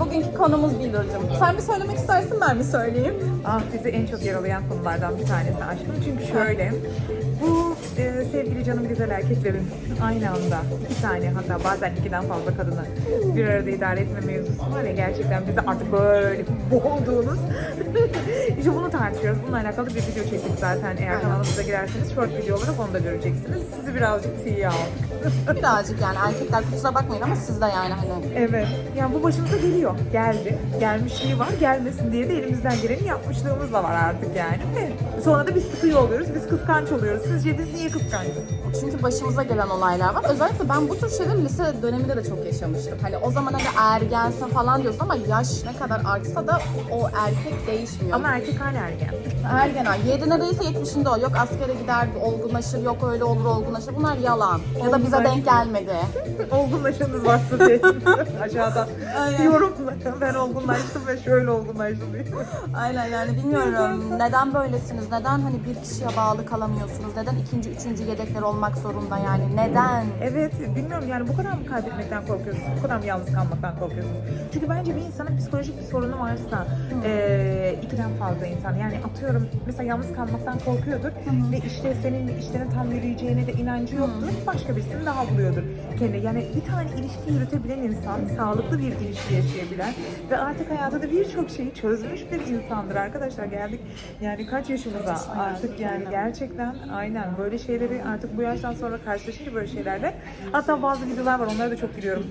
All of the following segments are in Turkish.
bugünkü konumuz Billur'cum. Sen mi söylemek istersin ben mi söyleyeyim? Ah bizi en çok yaralayan konulardan bir tanesi aşkım. Çünkü şöyle, sevgili canım güzel erkeklerin aynı anda iki tane hatta bazen ikiden fazla kadını bir arada idare etme mevzusu var ya gerçekten bizi artık böyle boğduğunuz. işte bunu tartışıyoruz. Bununla alakalı bir video çektik zaten. Eğer kanalımıza girerseniz short video olarak onu da göreceksiniz. Sizi birazcık tiye aldık. Birazcık yani erkekler kusura bakmayın ama siz de yani hani Evet. Yani bu başımıza geliyor. Geldi. Gelmişliği var. Gelmesin diye de elimizden geleni yapmışlığımız da var artık yani. Sonra da biz sıkıyor oluyoruz. Biz kıskanç oluyoruz. Sizce biz niye Bye. Çünkü başımıza gelen olaylar var. Özellikle ben bu tür şeyleri lise döneminde de çok yaşamıştım. Hani o zaman hani ergensin falan diyorsun ama yaş ne kadar artsa da o erkek değişmiyor. Ama erkek hala ergen. ergen ay. 7 neredeyse 70'inde o. Yok askere gider olgunlaşır, yok öyle olur olgunlaşır. Bunlar yalan. Ya da bize denk gelmedi. Olgunlaşanız varsa diye. Aşağıda Aynen. yorumla. Ben olgunlaştım ve şöyle olgunlaştım diye. Aynen yani bilmiyorum neden böylesiniz, neden hani bir kişiye bağlı kalamıyorsunuz, neden ikinci, üçüncü yedekler olmak zorunda yani neden? Evet, bilmiyorum yani bu kadar mı kaybetmekten korkuyorsunuz? Bu kadar mı yalnız kalmaktan korkuyorsunuz? Çünkü bence bir insanın psikolojik bir sorunu varsa eee, ikiden fazla insan yani atıyorum mesela yalnız kalmaktan korkuyordur ve işte senin işlerin tam yürüyeceğine de inancı yoktur. Başka birisini daha buluyordur kendi. Yani bir tane ilişki yürütebilen insan, sağlıklı bir ilişki yaşayabilen ve artık hayatta da birçok şeyi çözmüş bir insandır arkadaşlar. Geldik yani kaç yaşımıza artık yani gerçekten aynen böyle şeyleri artık bu yaştan sonra karşılaşınca böyle şeylerle hatta bazı videolar var onlara da çok gülüyorum.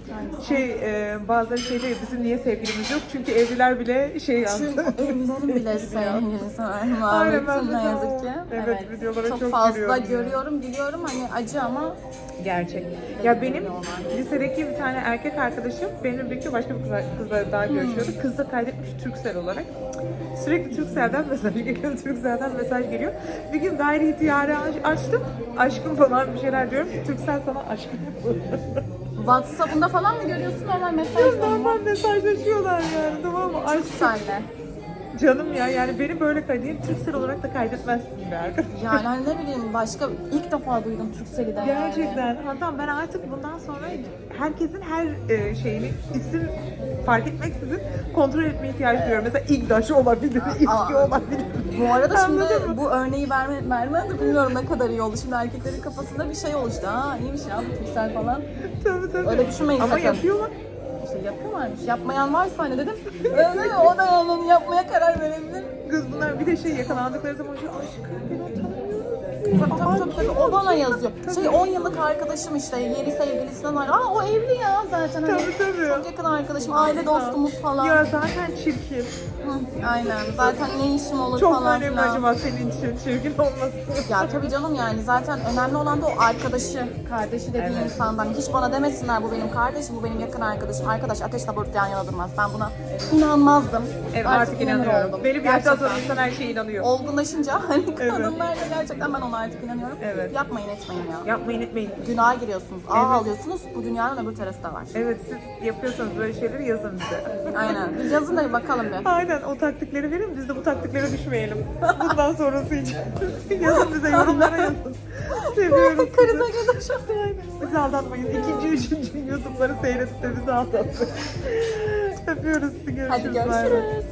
Şey e, bazıları şey diyor bizim niye sevgilimiz yok çünkü evliler bile şey Çünkü yaptı. evlilerin bile sevgilisi var maalesef ne yazık ki. evet, videolara çok fazla gülüyorum. görüyorum biliyorum hani acı ama Gerçek. Ya benim lisedeki bir tane erkek arkadaşım benimle birlikte başka bir kızla, kızla daha görüşüyordu. Kız da kaydetmiş Türksel olarak. Sürekli Türksel'den mesaj geliyor, Türksel'den mesaj geliyor. Bir gün gayri ihtiyari aç- açtım. Aşkım falan bir şeyler diyorum. Türksel sana aşkım. WhatsApp'ında falan mı görüyorsun normal mesajla mı? Normal mesajlaşıyorlar yani tamam mı? Aşkım. Senle. Canım ya yani beni böyle kaydedip Türksel olarak da kaydetmezsin be arkadaş. Yani hani ne bileyim başka ilk defa duydum Türkcell'i de yani. Gerçekten. Hatta ben artık bundan sonra herkesin her e, şeyini isim fark etmeksizin kontrol etmeye ihtiyaç duyuyorum. Mesela İgdaş olabilir, İSKİ olabilir. Bu arada şimdi bu örneği verme, vermen de bilmiyorum ne kadar iyi oldu. Şimdi erkeklerin kafasında bir şey oluştu. Ha iyiymiş ya bu Türksel falan. tabii tabii. Öyle düşünmeyin Ama sakın. yapıyorlar. Yapıyorlarmış. Yapmayan varsa hani dedim. Öyle o da yani yapmaya karar verebilir. Kız bunlar bir de şey yakalandıkları zaman şey aşkım ben onu tanımıyorum. Tabii tabii tabii, tabii. o bana yazıyor. Şey 10 yıllık arkadaşım işte yeni sevgilisinden ayrı. Aa o evli ya zaten. Hani Tabii, tabii. Çok yakın arkadaşım, aile dostumuz falan. Ya zaten çirkin. Hı, aynen. Zaten ne işim olur Çok falan önemli filan. acaba senin için çirkin olması. Ya tabii canım yani zaten önemli olan da o arkadaşı, kardeşi dediğin insandan. Hiç bana demesinler bu benim kardeşim, bu benim yakın arkadaşım. Arkadaş ateşle barut yan yana durmaz. Ben buna inanmazdım. Evet artık, inanır inanıyorum. oldum. Benim bir yaştan sonra Gerçekten. insan her şeye inanıyor. Olgunlaşınca hani kadınlar da gerçekten ben ona artık inanıyorum. Evet. Yapmayın etmeyin ya. Yapmayın etmeyin. Günah giriyorsunuz. Ağ Evet. alıyorsunuz. Bu dünyanın öbür tarafı da var. Evet siz yapıyorsanız böyle şeyleri yazın bize. Aynen. Yazın da bakalım bir. Aynen o taktikleri verin biz de bu taktiklere düşmeyelim. Bundan sonrası için. yazın bize yorumlara yazın. Seviyoruz girdim şu an. Aynen. Bizi aldatmayın. İkinci, üçüncü YouTube'ları seyredip de bizi aldatmayın. Öpüyoruz sizi. Görüşürüz. Hadi görüşürüz.